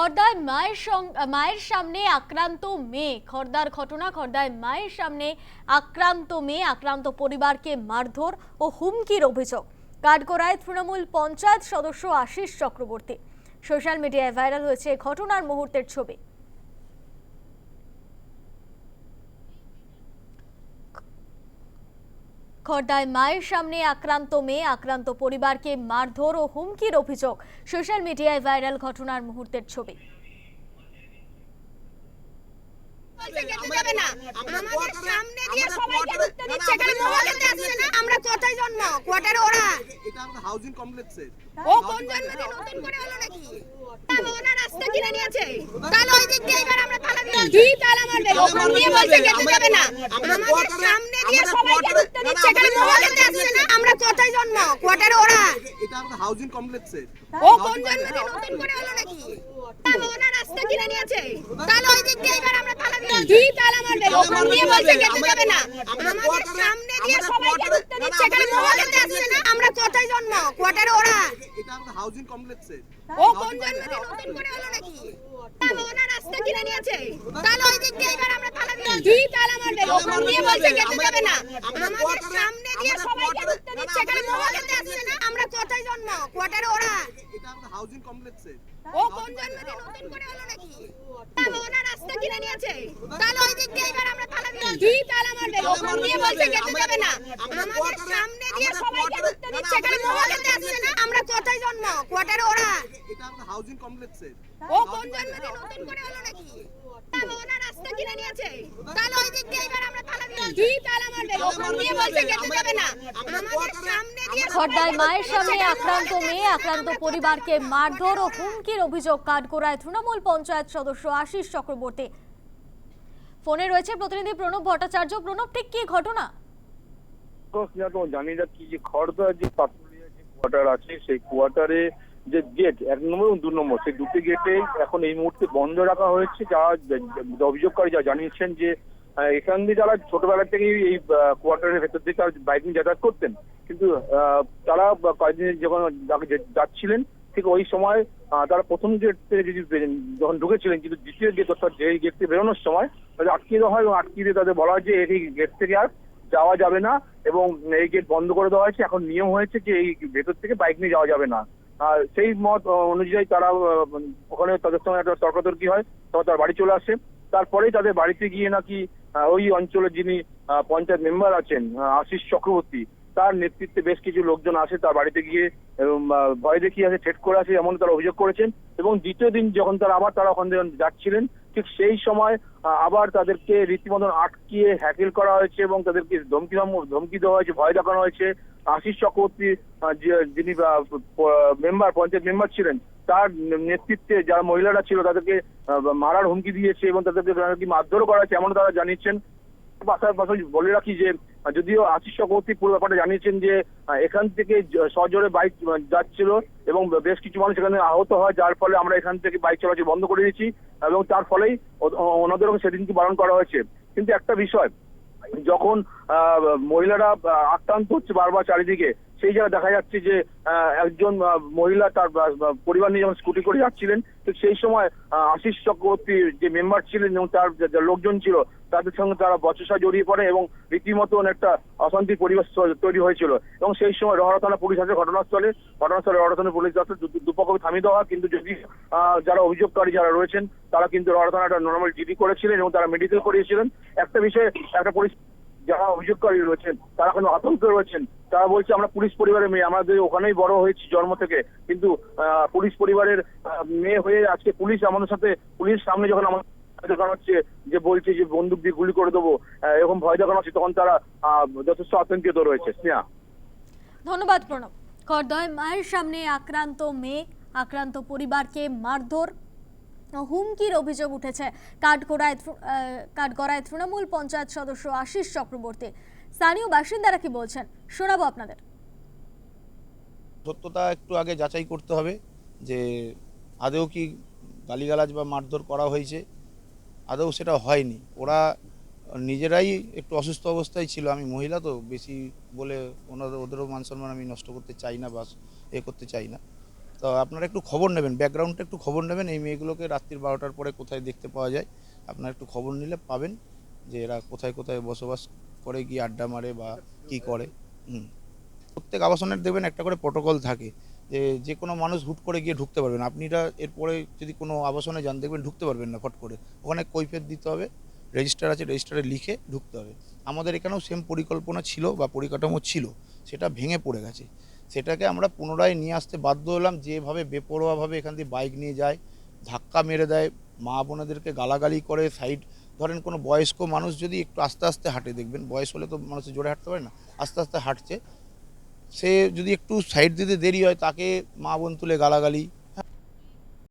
খর্দায় মায়ের মায়ের সামনে আক্রান্ত মেয়ে। খর্দার ঘটনা খর্দায় মায়ের সামনে আক্রান্ত মেয়ে, আক্রান্ত পরিবারকে মারধর ও হুমকির অভিযোগ। কাঠগড়ায় তৃণমূল পঞ্চায়েত সদস্য আশিস চক্রবর্তী। সোশ্যাল মিডিয়ায় ভাইরাল হয়েছে ঘটনার মুহূর্তের ছবি। খর্দায় মায়ের সামনে আক্রান্ত মেয়ে, আক্রান্ত পরিবারকে মারধর ও হুমকির অভিযোগ। সোশ্যাল মিডিয়ায় ভাইরাল ঘটনার মুহূর্তের ছবি। বলছে যেতে দেবে না। আমাদের সামনে দিয়ে সবাইকে ঢুকতে দিচ্ছে এখানে মহলেতে আসছে না আমরা কোথায় জন্ম? কোয়ার্টারে ওরা। এটা আমাদের হাউজিং কমপ্লেক্সের ও কোন জন্মে নতুন করে হলো নাকি? তাহলে ওরা রাস্তা কিনে নিয়েছে। তাহলে ওই দিক দিয়ে এবার আমরা তালা দিয়ে কি তালা মারবে? ওখান দিয়ে বলছে যেতে দেবে না। আমাদের সামনে দিয়ে সবাইকে ঢুকতে দিচ্ছে এখানে মহলেতে আসছে না আমরা কোথায় জন্ম? কোয়ার্টারে ওরা। এটা আমাদের হাউজিং কমপ্লেক্সের ও কোন জন্মে নতুন করে হলো নাকি? তাহলে ওরা রাস্তা কিনে নিয়েছে। তাহলে ওই দিক দিয়ে এবার কি তালা মারবে ওখান দিয়ে বলছে যেতে দেবে না? আমাদের সামনে দিয়ে সবাইকে ঢুকতে দিচ্ছে এখানে মহলেতে আসছে না? আমরা কোথায় জন্ম? কোয়ার্টারে ওরা? এটা আমাদের হাউজিং কমপ্লেক্সের ও কোন জন্মে নতুন করে হলো নাকি? তাহলে ওরা রাস্তা কিনে নিয়েছে। তাহলে ওই দিক দিয়ে এবার আমরা তালা দিয়ে কি তালা মারবে ওখান দিয়ে বলছে? যেতে দেবে না? আমাদের সামনে দিয়ে সবাইকে ঢুকতে দিচ্ছে এখানে মহলেতে আসছে না? আমরা কোথায় জন্ম? কোয়ার্টারে ওরা? আমাদের হাউজিং কমপ্লেক্সে ও কোন জন্মদিন? নতুন করে হলো নাকি? তাহলে ওনার রাস্তা কিনে নিয়েছে। তাহলে ওই দিক দিয়ে এবার আমরা তালা দিয়ে কি তালা মারবে? ওখান দিয়ে বলছে যেতে যাবে না। আমাদের সামনে দিয়ে সবাইকে ঢুকতে দিচ্ছে। এখানে মহলেতে আসছে না? আমরা কোথায় জন্ম? কোয়ার্টারে ওরা হাউজিং কমপ্লেক্সের ও কোন জন্মে নতুন করে হলো নাকি ওরা রাস্তা কিনে নিয়েছে তাহলে ওই দিক দিয়ে এবার আমরা তালা দিয়ে কি তালা মারবে ওখান দিয়ে বলছে যেতে দেবে না আমাদের সামনে দিয়ে মায়ের সামনে আক্রান্ত মেয়ে আক্রান্ত পরিবারকে মারধর ও হুমকির অভিযোগ কাঠগড়ায় তৃণমূল পঞ্চায়েত সদস্য আশিস চক্রবর্তী ফোনে রয়েছে প্রতিনিধি প্রণব ভট্টাচার্য প্রণব ঠিক কি ঘটনা জানি না কি যে খড়দার যে পাতুলিয়া যে কোয়ার্টার আছে সেই কোয়ার্টারে যে গেট এক নম্বর এবং দু নম্বর, সেই দুটি গেটে এখন এই মুহূর্তে বন্ধ রাখা হয়েছে। যে অভিযোগকারী যা জানিয়েছেন যে এখান দিয়ে যারা ছোটবেলা থেকেই এই কোয়ার্টারের ভেতর দিয়ে তারা বাইক নিয়ে যাতায়াত করতেন। কিন্তু তারা কয়েকদিন যখন যাচ্ছিলেন, ঠিক ওই সময় তারা প্রথম গেট থেকে যদি যখন ঢুকেছিলেন, কিন্তু দ্বিতীয় গেট অর্থাৎ যে গেট থেকে বেরোনোর সময়, তাদের আটকে দেওয়া হয় এবং আটকে দিয়ে তাদের বলা হয় যে, এই গেট থেকে আর যাওয়া যাবে না এবং এই গেট বন্ধ করে দেওয়া হয়েছে। এখন নিয়ম হয়েছে যে, এই ভেতর থেকে বাইক নিয়ে যাওয়া যাবে না। সেই মত অনুযায়ী তারা ওখানে তাদের সঙ্গে একটা তর্কাতর্কি হয়, তখন তার বাড়ি চলে আসে। তারপরেই তাদের বাড়িতে গিয়ে নাকি ওই অঞ্চলের যিনি পঞ্চায়েত মেম্বার আছেন আশিস চক্রবর্তী, তার নেতৃত্বে বেশ কিছু লোকজন আসে তার বাড়িতে গিয়ে ভয় দেখিয়ে আসে, ঠেট করে আসে এমন তারা অভিযোগ করেছেন। এবং দ্বিতীয় দিন যখন তারা আবার তারা ওখান থেকে যাচ্ছিলেন, ঠিক সেই সময় আবার তাদেরকে রীতিমতন আটকিয়ে হ্যাকেল করা হয়েছে এবং তাদেরকে ধমকি ধমকি দেওয়া হয়েছে, ভয় দেখানো হয়েছে। আশিস চক্রবর্তী যিনি মেম্বার, পঞ্চায়েত মেম্বার ছিলেন, তার নেতৃত্বে যারা মহিলারা ছিল তাদেরকে মারার হুমকি দিয়েছে এবং তাদেরকে মারধরও করা হয়েছে এমন তারা জানিয়েছেন। পাশাপাশি বলে রাখি যে, যদিও আশিস চক্রবর্তী পুরো ব্যাপারটা জানিয়েছেন যে এখান থেকে সজোরে বাইক যাচ্ছিল এবং বেশ কিছু মানুষ এখানে আহত হয়, যার ফলে আমরা এখান থেকে বাইক চলাচল বন্ধ করে দিয়েছি এবং তার ফলেই ওনাদেরও সেদিনকে বারণ করা হয়েছে। কিন্তু একটা বিষয় যখন মহিলারা আক্রান্ত হচ্ছে বারবার চারিদিকে, সেই জায়গায় দেখা যাচ্ছে যে একজন মহিলা তার পরিবার নিয়ে যখন স্কুটি করে যাচ্ছিলেন তো সেই সময় আশিস চক্রবর্তী যে মেম্বার ছিলেন এবং তার লোকজন ছিল তাদের সঙ্গে তারা বচসা জড়িয়ে পড়ে এবং রীতিমতন একটা অশান্তির পরিবেশ তৈরি হয়েছিল। এবং সেই সময় রহরা থানা পুলিশ আসে ঘটনাস্থলে। ঘটনাস্থলে রহরা থানা পুলিশ আসে। দু- দুপক্ষকে থামিয়ে দেওয়া কিন্তু যদি যারা অভিযোগকারী যারা রয়েছেন, তারা কিন্তু রহরা থানাটা নর্মাল জিডি করেছিলেন এবং তারা মেডিকেল করিয়েছিলেন। একটা বিষয়ে একটা পুলিশ যারা অভিযোগকারী রয়েছেন, তারা কোনো আতঙ্কে রয়েছেন, তারা বলছে, আমরা পুলিশ পরিবারের মেয়ে, আমাদের ওখানেই বড় হয়েছি জন্ম থেকে। কিন্তু পুলিশ পরিবারের মেয়ে হয়ে আজকে পুলিশ আমাদের সাথে, পুলিশ সামনে যখন আমার দেখানো হচ্ছে যে বলছে যে বন্দুক দিয়ে গুলি করে দেবো। আহ, এরকম ভয় দেখানো হচ্ছে তখন তারা যথেষ্ট আতঙ্কিত রয়েছে। স্নেহা। ধন্যবাদ প্রণব। খর্দায় মায়ের সামনে আক্রান্ত মেয়ে আক্রান্ত পরিবারকে মারধর হুমকির অভিযোগ উঠেছে কাঠগড়ায় আহ, কাঠগড়ায় তৃণমূল পঞ্চায়েত সদস্য আশিস চক্রবর্তী। স্থানীয় বাসিন্দারা কি বলছেন? শোনাবো আপনাদের। সত্যতা একটু আগে যাচাই করতে হবে যে আদৌ কি গালিগালাজ বা মারধর করা হয়েছে। আদৌ সেটা হয়নি। ওরা নিজেরাই একটু অসুস্থ অবস্থায় ছিল। আমি মহিলা তো, বেশি বলে ওনাদের, ওদেরও মান সম্মান আমি নষ্ট করতে চাই না বা এ করতে চাই না। তো আপনারা একটু খবর নেবেন, ব্যাকগ্রাউন্ডটা একটু খবর নেবেন। এই মেয়েগুলোকে রাত্রির বারোটার পরে কোথায় দেখতে পাওয়া যায়, আপনারা একটু খবর নিলে পাবেন যে এরা কোথায় কোথায় বসবাস করে, গিয়ে আড্ডা মারে বা কি করে। হুম। প্রত্যেক আবাসনের দেখবেন একটা করে প্রোটোকল থাকে। যে যে কোনো মানুষ হুট করে গিয়ে ঢুকতে পারবেন আপনিরা এরপরে যদি কোনো আবাসনে যান, দেখবেন ঢুকতে পারবেন না ফট করে। ওখানে কৈফিয়ত দিতে হবে, রেজিস্টার আছে, রেজিস্টারে লিখে ঢুকতে হবে। আমাদের এখানেও সেম পরিকল্পনা ছিল বা পরিকাঠামো ছিল, সেটা ভেঙে পড়ে গেছে। সেটাকে আমরা পুনরায় নিয়ে আসতে বাধ্য হলাম, যেভাবে বেপরোয়াভাবে এখান দিয়ে বাইক নিয়ে যায়, ধাক্কা মেরে দেয়, মা বোনেদেরকে গালাগালি করে সাইড ধরেন কোনো বয়স্ক মানুষ যদি একটু আস্তে আস্তে হাঁটে, দেখবেন বয়স হলে তো মানুষ জোরে হাঁটতে পারে না, আস্তে আস্তে হাঁটছে সে যদি একটু সাইড দিতে দেরি হয় তাকে মা বোন তুলে গালাগালি